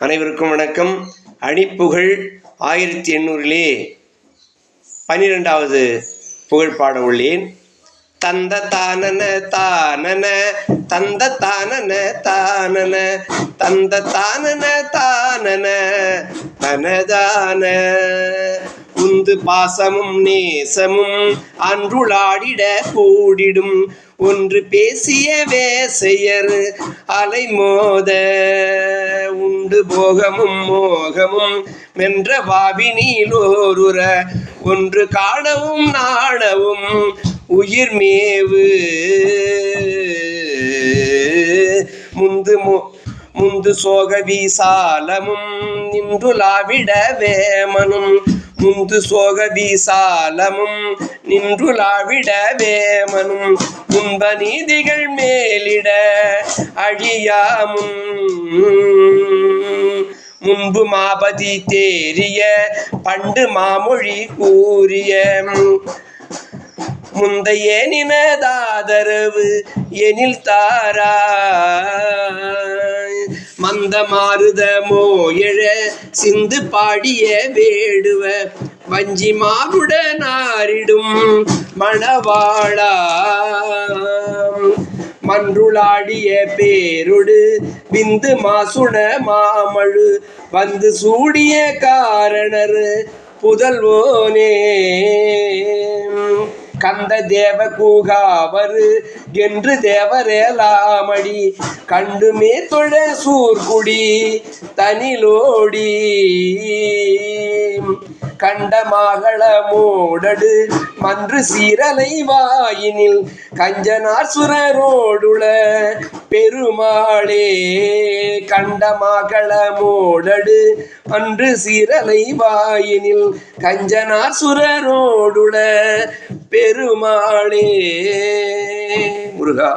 அனைவருக்கும் வணக்கம். அணிப்புகழ் ஆயிரத்தி எண்ணூறிலே பன்னிரெண்டாவது புகழ் பாட உள்ளேன். தந்த தானன தானன தந்த தானன தானன தந்த தானன தானன தனதான. உந்து பாசமும் நேசமும் அன்றுளாடிட கூடிடும். ஒன்று பேசிய வேசையர் அலைமோத. அது போகமும் மோகமும் மென்ற பாவினிலோருற ஒன்று காணவும் நாணவும் உயிர் மேவு. முந்து முந்து சோக வீசாலமும் நின்று லாவிட வேமனும். முந்து சோக வீசாலமும் நின்று லாவிட வேமனும். முன்ப நீதிகள் மேலிட அழியாமும். முன்பு மாபதி தேறிய பண்டு மாமொழி கூறிய. முந்தைய நினதாதரவு எனில் தாரா மந்த மாறுதமோ எழ சிந்து பாடிய வேடுவ வஞ்சி மாவுடனாரிடும் மணவாளா. மன்றுளாடிய பேருடு விந்து மாசுண மாமழு. வந்து சூடிய காரணர் புதல்வோனே. கந்த தேவ கூகாவரு என்று தேவரேலாமடி. கண்டுமே தொழ சூர்குடி தனிலோடி. கண்டமாகள மூடடு மன்று சீரலை வாயினில் கஞ்சனார் சுரரோடுள பெருமாளே கண்டமாகள மூடடு மன்று சீரலை வாயினில் கஞ்சனார் சுரரோடுள பெருமாளே. முருகா